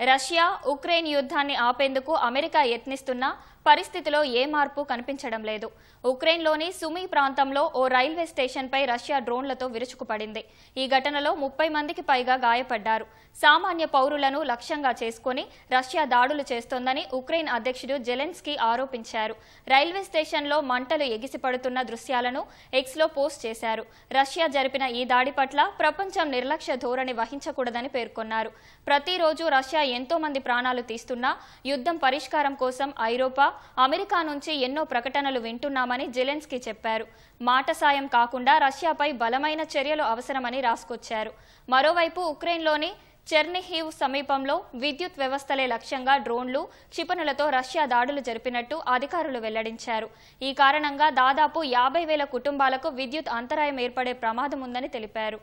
Russia Ukraine యుద్ధాన్ని ఆపేందుకు America యత్నిస్తున్నా పరిస్థితిలో ఏ మార్పు కనిపించడం లేదు. ఉక్రెయిన్లోని సుమీ ప్రాంతంలో ఓ రైల్వే స్టేషన్పై రష్యా డ్రోన్లతో విరుచుకుపడింది. ఈ ఘటనలో ముప్పై మందికి పైగా గాయపడ్డారు. సామాన్య పౌరులను లక్ష్యంగా చేసుకుని రష్యా దాడులు చేస్తోందని ఉక్రెయిన్ అధ్యక్షుడు జెలెన్స్కీ ఆరోపించారు. రైల్వే స్టేషన్లో మంటలు ఎగిసిపడుతున్న దృశ్యాలను ఎక్స్లో పోస్ట్ చేశారు. రష్యా జరిపిన ఈ దాడి పట్ల ప్రపంచం నిర్లక్ష్య ధోరణి వహించకూడదని పేర్కొన్నారు. ప్రతిరోజు రష్యా ఎంతో మంది ప్రాణాలు తీస్తున్నా యుద్ధం పరిష్కారం కోసం ఐరోపా అమెరికా నుంచి ఎన్నో ప్రకటనలు వింటున్నామని జెలెన్స్కీ చెప్పారు. మాట సాయం కాకుండా రష్యాపై బలమైన చర్యలు అవసరమని రాసుకొచ్చారు. మరోవైపు ఉక్రెయిన్లోని చెర్నిహీవ్ సమీపంలో విద్యుత్ వ్యవస్థలే లక్ష్యంగా డ్రోన్లు క్షిపణులతో రష్యా దాడులు జరిపినట్టు అధికారులు వెల్లడించారు. ఈ కారణంగా దాదాపు యాభై వేల కుటుంబాలకు విద్యుత్ అంతరాయం ఏర్పడే ప్రమాదం ఉందని తెలిపారు.